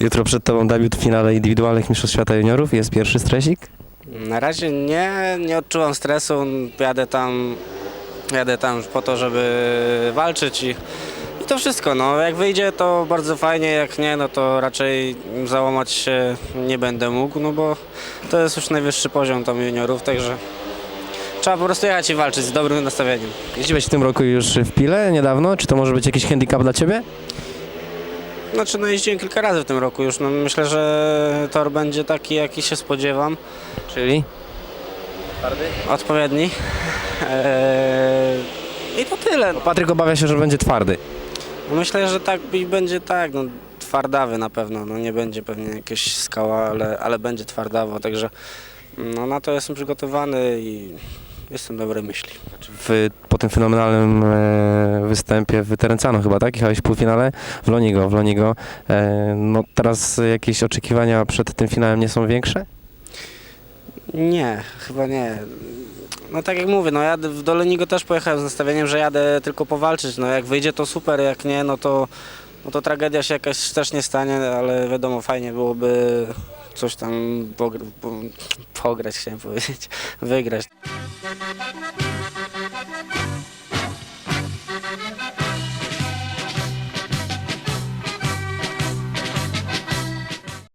Jutro przed tobą debiut w finale indywidualnych Mistrzostw Świata Juniorów. Jest pierwszy stresik? Na razie nie, nie odczuwam stresu. Jadę tam, jadę tam po to, żeby walczyć i, i to wszystko. No, jak wyjdzie, to bardzo fajnie, jak nie, no to raczej załamać się nie będę mógł, no bo to jest już najwyższy poziom tam juniorów, także trzeba po prostu jechać i walczyć z dobrym nastawieniem. Jeździłeś w tym roku już w Pile niedawno. Czy to może być jakiś handicap dla ciebie? Znaczy, no jeździłem kilka razy w tym roku już. No, myślę, że tor będzie taki, jaki się spodziewam. Czyli? Odpowiedni. Eee, I to tyle. No. Patryk obawia się, że będzie twardy. Myślę, że tak i będzie tak. No, twardawy na pewno. No, nie będzie pewnie jakaś skała, ale, ale będzie twardawo. Także no, na to jestem przygotowany i jestem dobrej myśli. W, po tym fenomenalnym e, występie w Terencano chyba, tak? Jechałeś w półfinale w Lonigo. W Lonigo. E, no teraz jakieś oczekiwania przed tym finałem nie są większe? Nie, chyba nie. No tak jak mówię, no jadę w Dolenigo też pojechałem z nastawieniem, że jadę tylko powalczyć. No jak wyjdzie to super, jak nie, no to, no to tragedia się jakaś też nie stanie, ale wiadomo, fajnie byłoby coś tam pogr- po, pograć, chciałem powiedzieć, wygrać. Thank you.